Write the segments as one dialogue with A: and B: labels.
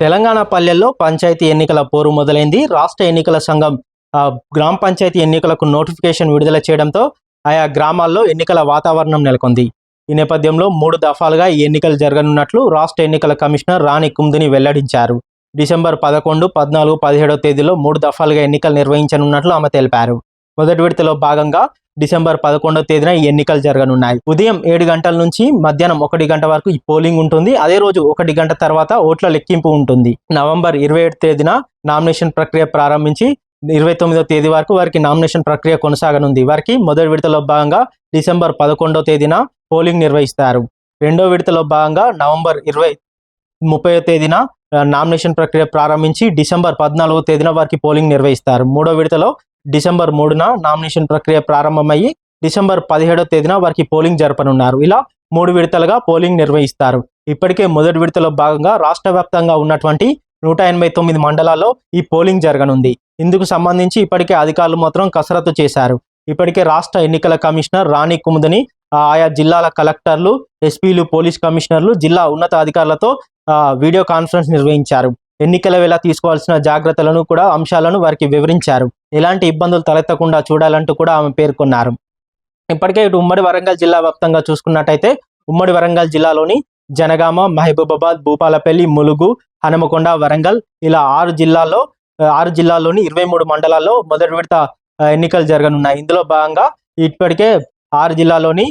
A: తెలంగాణ పల్లెల్లో పంచాయతీ ఎన్నికల పోరు మొదలైంది. రాష్ట్ర ఎన్నికల సంఘం గ్రామ పంచాయతీ ఎన్నికలకు నోటిఫికేషన్ విడుదల చేయడంతో ఆయా గ్రామాల్లో ఎన్నికల వాతావరణం నెలకొంది. ఈ నేపథ్యంలో మూడు దఫాలుగా ఈ ఎన్నికలు జరగనున్నట్లు రాష్ట్ర ఎన్నికల కమిషనర్ రాణి కుందుని వెల్లడించారు. డిసెంబర్ పదకొండు పద్నాలుగు పదిహేడవ తేదీలో మూడు దఫాలుగా ఎన్నికలు నిర్వహించనున్నట్లు ఆమె తెలిపారు. మొదటి విడతలో భాగంగా డిసెంబర్ పదకొండవ తేదీన ఈ ఎన్నికలు జరగనున్నాయి. ఉదయం ఏడు గంటల నుంచి మధ్యాహ్నం ఒకటి గంట వరకు ఈ పోలింగ్ ఉంటుంది. అదే రోజు ఒకటి గంట తర్వాత ఓట్ల లెక్కింపు ఉంటుంది. నవంబర్ ఇరవై ఏడు తేదీన నామినేషన్ ప్రక్రియ ప్రారంభించి ఇరవై తొమ్మిదో తేదీ వరకు వారికి నామినేషన్ ప్రక్రియ కొనసాగనుంది. వారికి మొదటి విడతలో భాగంగా డిసెంబర్ పదకొండవ తేదీన పోలింగ్ నిర్వహిస్తారు. రెండో విడతలో భాగంగా నవంబర్ ఇరవై ముప్పై తేదీన నామినేషన్ ప్రక్రియ ప్రారంభించి డిసెంబర్ పద్నాలుగో తేదీన వారికి పోలింగ్ నిర్వహిస్తారు. మూడో విడతలో డిసెంబర్ మూడున నామినేషన్ ప్రక్రియ ప్రారంభమయ్యి డిసెంబర్ పదిహేడో తేదీన వారికి పోలింగ్ జరపనున్నారు. ఇలా మూడు విడతలుగా పోలింగ్ నిర్వహిస్తారు. ఇప్పటికే మొదటి విడతలో భాగంగా రాష్ట్ర వ్యాప్తంగా ఉన్నటువంటి నూట ఎనభై తొమ్మిది మండలాల్లో ఈ పోలింగ్ జరగనుంది. ఇందుకు సంబంధించి ఇప్పటికే అధికారులు మాత్రం కసరత్తు చేశారు. ఇప్పటికే రాష్ట్ర ఎన్నికల కమిషనర్ రాణి కుముదని ఆయా జిల్లాల కలెక్టర్లు ఎస్పీలు పోలీస్ కమిషనర్లు జిల్లా ఉన్నత అధికారులతో వీడియో కాన్ఫరెన్స్ నిర్వహించారు. ఎన్నికల వేళ తీసుకోవాల్సిన జాగ్రత్తలను కూడా అంశాలను వారికి వివరించారు. ఎలాంటి ఇబ్బందులు తలెత్తకుండా చూడాలంటూ కూడా ఆమె పేర్కొన్నారు. ఇప్పటికే ఇటు ఉమ్మడి వరంగల్ జిల్లా వ్యాప్తంగా చూసుకున్నట్టయితే ఉమ్మడి వరంగల్ జిల్లాలోని జనగామ మహబూబాబాద్ భూపాలపల్లి ములుగు హనుమకొండ వరంగల్ ఇలా ఆరు జిల్లాల్లో ఆరు జిల్లాల్లోని ఇరవై మూడు మండలాల్లో మొదటి విడత ఎన్నికలు జరగనున్నాయి. ఇందులో భాగంగా ఇప్పటికే ఆరు జిల్లాలోని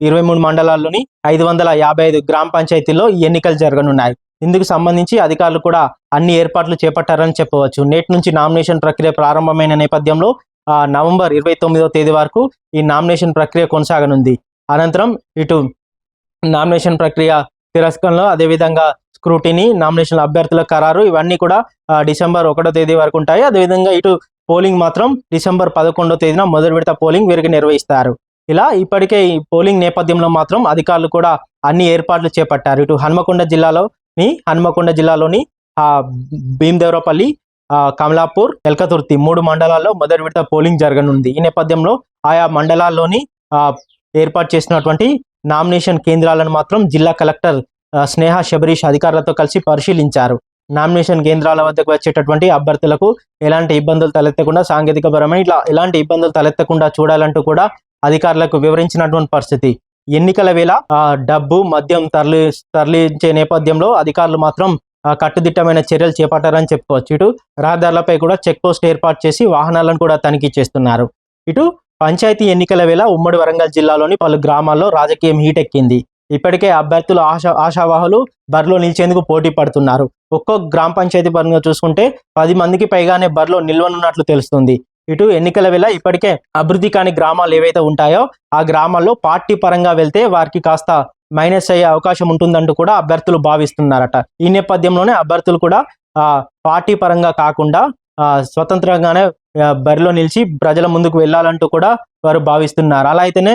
A: ఇరవై మూడు మండలాల్లోని ఐదు వందల యాభై ఐదు గ్రామ పంచాయతీల్లో ఈ ఎన్నికలు జరగనున్నాయి. ఇందుకు సంబంధించి అధికారులు కూడా అన్ని ఏర్పాట్లు చేపట్టారని చెప్పవచ్చు. నేటి నుంచి నామినేషన్ ప్రక్రియ ప్రారంభమైన నేపథ్యంలో నవంబర్ ఇరవై తొమ్మిదవ తేదీ వరకు ఈ నామినేషన్ ప్రక్రియ కొనసాగనుంది. అనంతరం ఇటు నామినేషన్ ప్రక్రియ తిరస్కరణలో అదేవిధంగా స్క్రూటినీ నామినేషన్ అభ్యర్థుల ఖరారు ఇవన్నీ కూడా డిసెంబర్ ఒకటో తేదీ వరకు ఉంటాయి. అదేవిధంగా ఇటు పోలింగ్ మాత్రం డిసెంబర్ పదకొండో తేదీన మొదటి విడత పోలింగ్ వీరికి నిర్వహిస్తారు. ఇలా ఇప్పటికే ఈ పోలింగ్ నేపథ్యంలో మాత్రం అధికారులు కూడా అన్ని ఏర్పాట్లు చేపట్టారు. ఇటు హన్మకొండ జిల్లాలో ని హన్మకొండ జిల్లాలోని ఆ భీమదేవరపల్లి ఆ, కమలాపూర్ ఎల్కతుర్తి మూడు మండలాల్లో మొదటి విడత పోలింగ్ జరగనుంది. ఈ నేపథ్యంలో ఆయా మండలాల్లోని ఆ, ఏర్పాటు చేసినటువంటి నామినేషన్ కేంద్రాలను మాత్రం జిల్లా కలెక్టర్ స్నేహ శబరీష్ అధికారులతో కలిసి పరిశీలించారు. నామినేషన్ కేంద్రాల వద్దకు వచ్చేటటువంటి అభ్యర్థులకు ఎలాంటి ఇబ్బందులు తలెత్తకుండా సాంకేతికపరమైన ఇట్లా ఎలాంటి ఇబ్బందులు తలెత్తకుండా చూడాలంటూ కూడా అధికారులకు వివరించినటువంటి పరిస్థితి. ఎన్నికల వేళ డబ్బు మద్యం తరలి తరలించే నేపథ్యంలో అధికారులు మాత్రం కట్టుదిట్టమైన చర్యలు చేపట్టారని చెప్పుకోవచ్చు. ఇటు రహదారులపై కూడా చెక్ పోస్ట్ ఏర్పాటు చేసి వాహనాలను కూడా తనిఖీ చేస్తున్నారు. ఇటు పంచాయతీ ఎన్నికల వేళ ఉమ్మడి వరంగల్ జిల్లాలోని పలు గ్రామాల్లో రాజకీయం హీట్ ఎక్కింది ఇప్పటికే అభ్యర్థులు ఆశా ఆశావాహులు బరిలో నిలిచేందుకు పోటీ పడుతున్నారు. ఒక్కో గ్రామ పంచాయతీ పరంగా చూసుకుంటే పది మందికి పైగానే బరిలో నిల్వనున్నట్లు తెలుస్తుంది. ఇటు ఎన్నికల వేళ ఇప్పటికే అభివృద్ధి కాని గ్రామాలు ఏవైతే ఉంటాయో ఆ గ్రామాల్లో పార్టీ పరంగా వెళ్తే వారికి కాస్త మైనస్ అయ్యే అవకాశం ఉంటుందంటూ కూడా అభ్యర్థులు భావిస్తున్నారట. ఈ నేపథ్యంలోనే అభ్యర్థులు కూడా ఆ, పార్టీ పరంగా కాకుండా ఆ, స్వతంత్రంగానే బరిలో నిలిచి ప్రజల ముందుకు వెళ్ళాలంటూ కూడా వారు భావిస్తున్నారు. అలా అయితేనే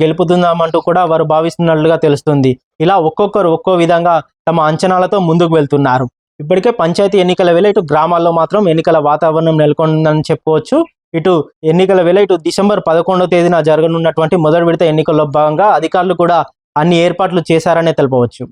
A: గెలుపుతుందామంటూ కూడా వారు భావిస్తున్నట్లుగా తెలుస్తుంది. ఇలా ఒక్కొక్కరు ఒక్కో విధంగా తమ అంచనాలతో ముందుకు వెళ్తున్నారు. ఇప్పటికే పంచాయతీ ఎన్నికల వేళ ఇటు గ్రామాల్లో మాత్రం ఎన్నికల వాతావరణం నెలకొందని చెప్పుకోవచ్చు. ఇటు ఎన్నికల వేళ ఇటు డిసెంబర్ పదకొండవ తేదీన జరగనున్నటువంటి మొదటి విడత ఎన్నికల్లో భాగంగా అధికారులు కూడా అన్ని ఏర్పాట్లు చేశారనే తెలపవచ్చు.